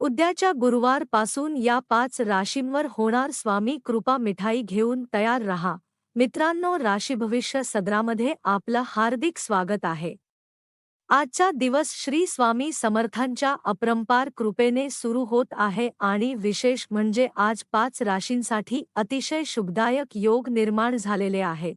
उद्याच्या गुरुवारपासून या पाच राशींवर होणार स्वामी कृपा मिठाई घेऊन तयार रहा. मित्रांनो राशी भविष्य सदरामध्ये आपलं हार्दिक स्वागत आहे. आजचा दिवस श्री स्वामी समर्थांच्या अपरंपार कृपेने सुरू होत आहे आणि विशेष म्हणजे आज पाच राशींसाठी अतिशय शुभदायक योग निर्माण झालेले आहेत.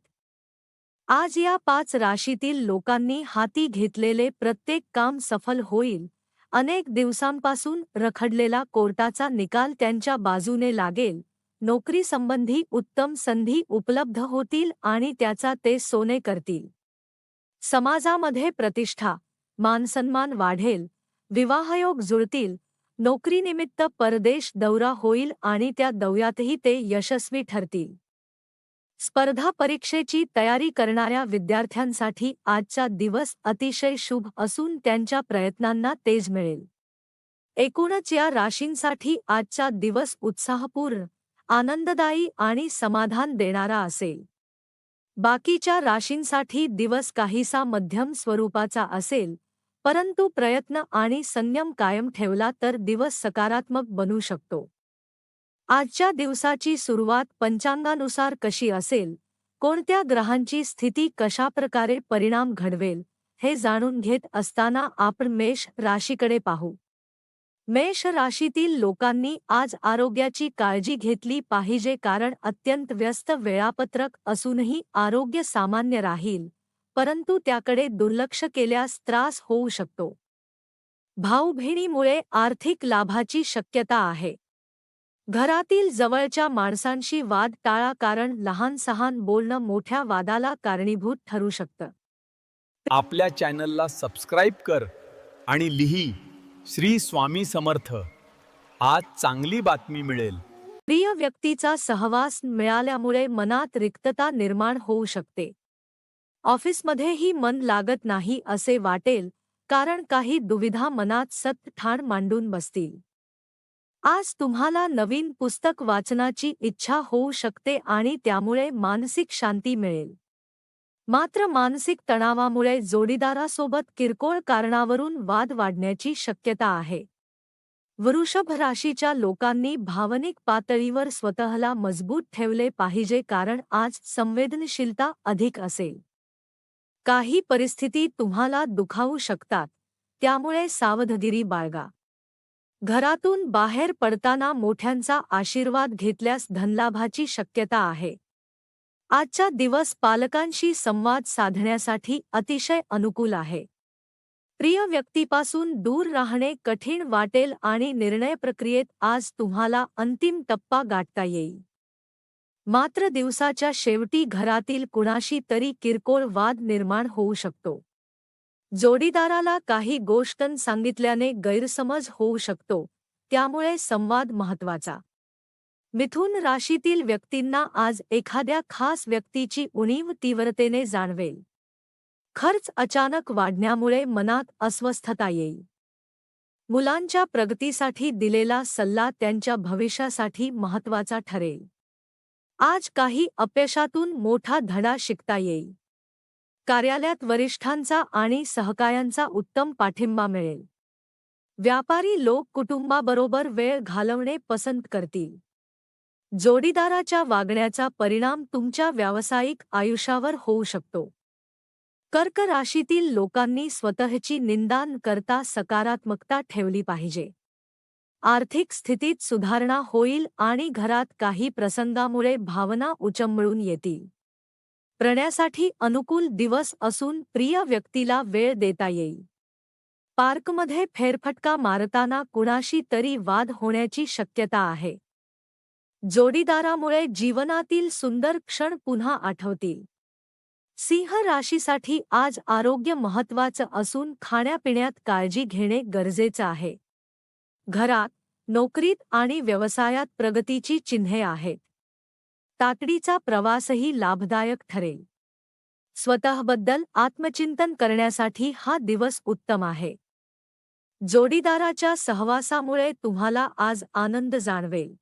आज या पाच राशीतील लोकांनी हाती घेतलेले प्रत्येक काम सफल होईल. अनेक दिवसांपासून रखडलेला कोर्टाचा निकाल त्यांच्या बाजूने लागेल. नोकरीसंबंधी उत्तम संधी उपलब्ध होतील आणि त्याचा ते सोने करतील. समाजामध्ये प्रतिष्ठा मानसन्मान वाढेल विवाहयोग जुळतील नोकरीनिमित्त परदेश दौरा होईल आणि त्या दौऱ्यातही ते यशस्वी ठरतील. स्पर्धा परीक्षेची तयारी करणाऱ्या विद्यार्थ्यांसाठी आजचा दिवस अतिशय शुभ असून त्यांच्या प्रयत्नांना तेज मिळेल. एकूणच या राशींसाठी आजचा दिवस उत्साहपूर्ण आनंददायी आणि समाधान देणारा असेल. बाकीच्या राशींसाठी दिवस काहीसा मध्यम स्वरूपाचा असेल परंतु प्रयत्न आणि संयम कायम ठेवला तर दिवस सकारात्मक बनू शकतो. आजच्या दिवसाची सुरुवात पंचांगानुसार कशी असेल? कोणत्या ग्रहांची स्थिती कशाप्रकारे परिणाम घडवेल? हे जाणून घेत असताना आपण मेष राशीकडे पाहू. मेष राशीतील लोकांनी आज आरोग्याची काळजी घेतली पाहिजे कारण अत्यंत व्यस्त वेळापत्रक असूनही आरोग्य सामान्य राहील. परंतु त्याकडे दुर्लक्ष केल्यास त्रास होऊ शकतो. भाऊबहिणीमुळे आर्थिक लाभाची शक्यता आहे. घरातील जवळच्या माणसांशी वाद टाळा कारण लहान सहान बोलणं मोठ्या वादाला कारणीभूत ठरू शकतं. आपल्या चॅनलला सबस्क्राईब कर आणि लिही श्री स्वामी समर्थ. आज चांगली बातमी मिळेल. प्रिय व्यक्तीचा सहवास मिळाल्यामुळे मनात रिक्तता निर्माण होऊ शकते. ऑफिसमध्येही मन लागत नाही असे वाटेल कारण काही दुविधा मनात सत ठाण मांडून बसतील. आज तुम्हाला नवीन पुस्तक वाचनाची इच्छा होऊ शकते आणि त्यामुळे मानसिक शांती मिळेल. मात्र मानसिक तणावामुळे जोडीदारासोबत किरकोळ कारणावरून वाद वाढण्याची शक्यता आहे. वृषभ राशीच्या लोकांनी भावनिक पातळीवर स्वतःला मजबूत ठेवले पाहिजे कारण आज संवेदनशीलता अधिक असेल. काही परिस्थिती तुम्हाला दुखावू शकतात त्यामुळे सावधगिरी बाळगा. घरातून बाहेर पडताना मोठ्यांचा आशीर्वाद घेतल्यास धनलाभाची शक्यता आहे. आजचा दिवस पालकांशी संवाद साधण्यासाठी अतिशय अनुकूल आहे. प्रिय व्यक्तीपासून दूर राहणे कठीण वाटेल आणि निर्णय प्रक्रियेत आज तुम्हाला अंतिम टप्पा गाठता येईल. मात्र दिवसाच्या शेवटी घरातील कुणाशी तरी किरकोळ वाद निर्माण होऊ शकतो. जोडीदाराला काही गोष्टन सांगितल्याने गैरसमज होऊ शकतो त्यामुळे संवाद महत्त्वाचा मिथुन राशीतील व्यक्तींना आज एखाद्या खास व्यक्तीची उणीव तीव्रतेने जाणवेल. खर्च अचानक वाढण्यामुळे मनात अस्वस्थता येईल. मुलांच्या प्रगतीसाठी दिलेला सल्ला त्यांच्या भविष्यासाठी महत्त्वाचा ठरेल. आज काही अपयशातून मोठा धडा शिकता येईल. कार्यालयात वरिष्ठांचा आणि सहकायांचा उत्तम पाठिंबा मिळेल. व्यापारी लोक कुटुंबाबरोबर वेळ घालवणे पसंत करतील. जोडीदाराच्या वागण्याचा परिणाम तुमच्या व्यावसायिक आयुष्यावर होऊ शकतो. कर्क राशीतील लोकांनी स्वतःची निंदान करता सकारात्मकता ठेवली पाहिजे. आर्थिक स्थितीत सुधारणा होईल आणि घरात काही प्रसंगामुळे भावना उचंबळून येतील. प्रण्यासाठी अनुकूल दिवस असून प्रिय व्यक्तीला वेळ देता येईल. पार्कमध्ये फेरफटका मारताना कुणाशी तरी वाद होण्याची शक्यता आहे. जोडीदारामुळे जीवनातील सुंदर क्षण पुन्हा आठवतील. सिंह राशीसाठी आज आरोग्य महत्वाचं असून खाण्यापिण्यात काळजी घेणे गरजेचं आहे. घरात नोकरीत आणि व्यवसायात प्रगतीची चिन्हे आहेत. तातडीचा प्रवासही लाभदायक ठरेल. स्वतःबद्दल आत्मचिंतन करण्यासाठी हा दिवस उत्तम आहे. जोडीदाराच्या सहवासामुळे तुम्हाला आज आनंद जाणवेल.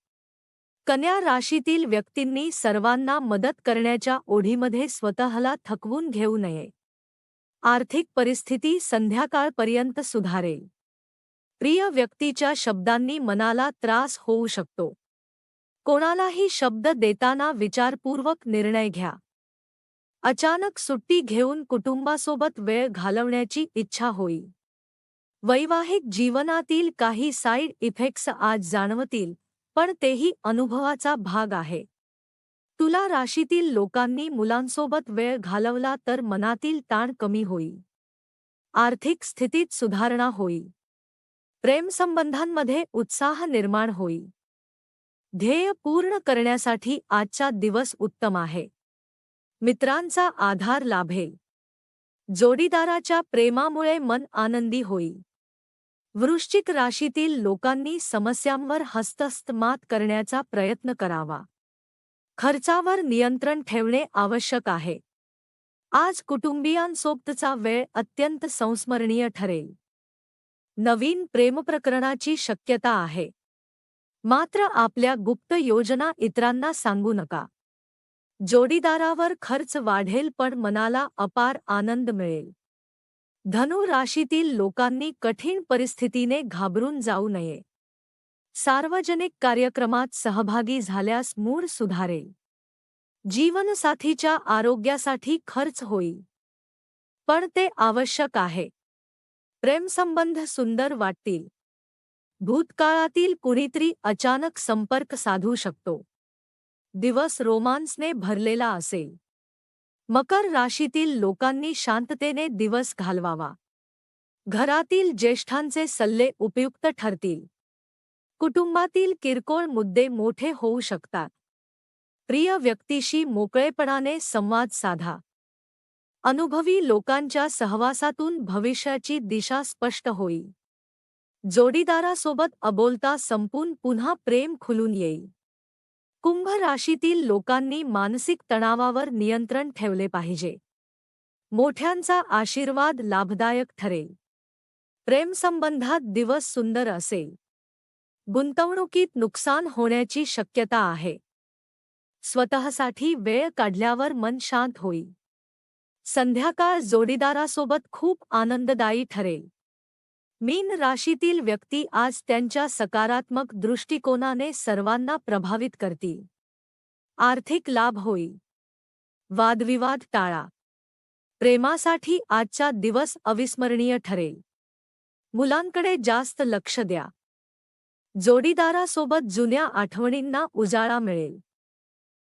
कन्या राशीतील व्यक्तींनी सर्वांना मदत करण्याच्या ओढीमध्ये स्वतःला थकवून घेऊ नये. आर्थिक परिस्थिती संध्याकाळपर्यंत सुधारेल. प्रिय व्यक्तीच्या शब्दांनी मनाला त्रास होऊ शकतो. कोणालाही शब्द देताना विचारपूर्वक निर्णय घ्या. अचानक सुट्टी घेऊन कुटुंबासोबत वेळ घालवण्याची इच्छा होईल वैवाहिक जीवनातील काही साईड इफेक्ट्स आज जाणवतील पण तेही अनुभवाचा भाग आहे. तुला राशीतील लोकांनी मुलांसोबत वेळ घालवला तर मनातील ताण कमी होईल आर्थिक स्थितीत सुधारणा होईल प्रेमसंबंधांमध्ये उत्साह निर्माण होईल ध्येय पूर्ण करण्यासाठी आजचा दिवस उत्तम आहे. मित्रांचा आधार लाभेल. जोडीदाराच्या प्रेमामुळे मन आनंदी होईल. वृश्चिक राशीतील लोकांनी समस्यांवर हस्तस्त मात करण्याचा प्रयत्न करावा. खर्चावर नियंत्रण ठेवणे आवश्यक आहे. आज कुटुंबियांसोबतचा वेळ अत्यंत संस्मरणीय ठरेल. नवीन प्रेमप्रकरणाची शक्यता आहे. मात्र आपल्या गुप्त योजना इतरांना सांगू नका. जोडीदारावर खर्च वाढेल पण मनाला अपार आनंद मिळेल. धनु राशीतील लोकांनी कठीण परिस्थितीने घाबरून जाऊ नये. सार्वजनिक कार्यक्रमात सहभागी झाल्यास मूड सुधारेल. जीवनसाथीच्या आरोग्यासाठी खर्च होईल. पण ते आवश्यक आहे. प्रेमसंबंध सुंदर वाटतील. भूतकाळातील कुणीतरी अचानक संपर्क साधू शकतो. दिवस रोमांसने भरलेला असेल. मकर राशीतील लोकांनी शांततेने दिवस घालवावा. घरातील ज्येष्ठांचे सल्ले उपयुक्त ठरतील. कुटुंबातील किरकोळ मुद्दे मोठे होऊ शकतात. प्रिय व्यक्तीशी मोकळेपणाने संवाद साधा. अनुभवी लोकांच्या सहवासातून भविष्याची दिशा स्पष्ट होईल. जोडीदारासोबत अबोलता संपून पुन्हा प्रेम खुलून येईल. कुंभ राशीतील लोकांनी मानसिक तणावावर नियंत्रण ठेवले पाहिजे. मोठ्यांचा आशीर्वाद लाभदायक ठरेल. प्रेमसंबंधात दिवस सुंदर असेल. गुंतवणुकीत नुकसान होण्याची शक्यता आहे. स्वतःसाठी वेळ काढल्यावर मन शांत होईल. संध्याकाळ जोडीदारासोबत खूप आनंददायी ठरेल. मीन राशीतील व्यक्ती आज त्यांच्या सकारात्मक दृष्टिकोनाने सर्वांना प्रभावित करतील. आर्थिक लाभ होईल. वादविवाद टाळा. प्रेमासाठी आजचा दिवस अविस्मरणीय ठरेल. मुलांकडे जास्त लक्ष द्या. जोडीदारासोबत जुन्या आठवणींना उजाळा मिळेल.